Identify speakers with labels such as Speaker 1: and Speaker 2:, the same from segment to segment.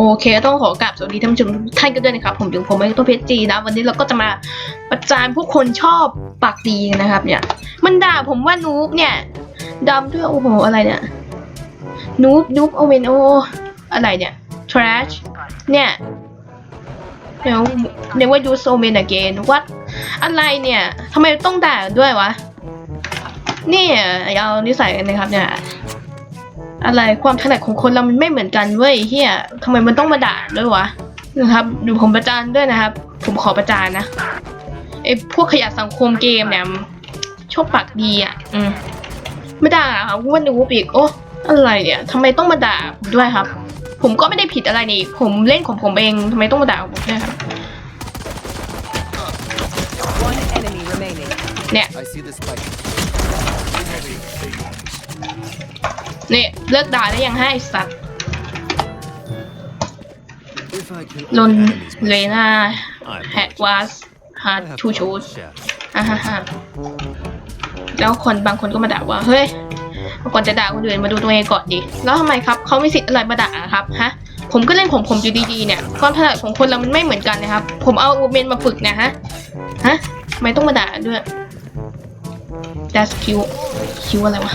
Speaker 1: โอเคต้องขอกราบสวัสดีท่านผู้ชมทุกท่านกันด้วยนะครับ ผมถึงผมเองตัวเพชรจีนะ วันนี้เราก็จะมาประจานพวกคนชอบปากดีนะครับ เนี่ย มันด่าผมว่านูบเนี่ยดำด้วยโอ้โหอะไรเนี่ยนูบนูบโอเวนโออะไรเนี่ย trash เนี่ยเดี๋ยวเดี๋ยวว่า use omen again what อะไรเนี่ยทำไมต้องด่าด้วยวะเนี่ยเอานิสัยกันนะครับเนี่ย อะไรความถนัดของคนเรามันไม่เหมือนกันเว้ยเฮียทำไมมันต้องมาด่าด้วยวะนะครับดูผมประจานด้วยนะครับ ผมขอประจานนะไอ้พวกขยะสังคมเกมเนี่ยชอบปากดีอะ อืมไม่ด่าครับว่านูบอีกโอ้อะไรเนี่ยทำไมต้องมาด่าผมด้วยครับ ผมก็ไม่ได้ผิดอะไรนี่ ผมเล่นของผมเองทำไมต้องมาด่าผมด้วยครับ
Speaker 2: One enemy remaining.
Speaker 1: เนี่ย นี่ยเลิกด่าได้ยังให้สัตว์ลนเลน่าแฮกวาสฮาร์
Speaker 3: have
Speaker 1: ทูชู
Speaker 3: fun
Speaker 1: ด
Speaker 3: with shadows.
Speaker 1: อ่าฮะฮะแล้วคนบางคนก็มาด่าว่าเฮ้ยก่อนจะด่าคนอื่นมาดูตัวเองก่อนดิแล้วทำไมครับเขามีสิทธิ์อะไรมาด่าครับฮะผมก็เล่นของผมอยู่ดีๆเนี่ยความถนัดของคนเรามันไม่เหมือนกันนะครับ ผมเอาโอเมนมาฝึกเนะฮะฮะทำไมต้องมาด่าด้วยดัสคิวคิวอะไรวะ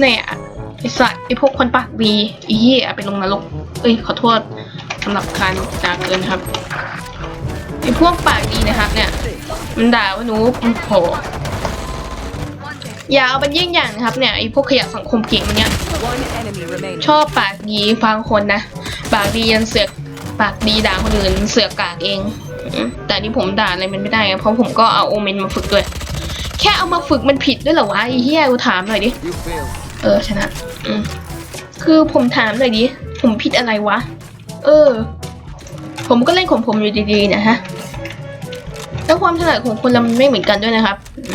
Speaker 1: เนี่ยไอสัตว์ไอพวกคนปากดีไอเหี้ยไปลงนรกเอ้ยขอโทษสำหรับการด่าเกินครับไอพวกปากดีนะครับเนี่ย มันด่าว่าหนูโอ้โหอย่าเอาเป็นเยี่ยงอย่างนะครับเนี่ยไอพวกขยะสังคมเก่งมันเนี่ยชอบปากดีฟังคนนะปากดียันเสือกปากดีด่าคนอื่นเสือกกากเอง แต่นี่ผมด่าอะไรมันไม่ได้เพราะผมก็เอาโอเมนมาฝึกด้วย แค่เอามาฝึกมันผิดด้วยเหรอวะไอ้เหี้ยกูถามหน่อยดิ เออชนะอืมคือผมถามหน่อยดิ ผมผิดอะไรวะ เออ ผมก็เล่นของผมอยู่ดีๆนะฮะ แล้วความถนัดของคนเราไม่เหมือนกันด้วยนะครับอ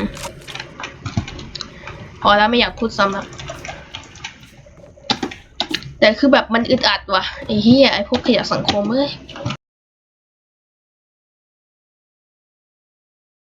Speaker 1: พอแล้วไม่อยากพูดซ้ำละแต่คือแบบมันอึดอัดว่ะไอ้เหี้ยไอ้พวกขยะสังคมเอ้ย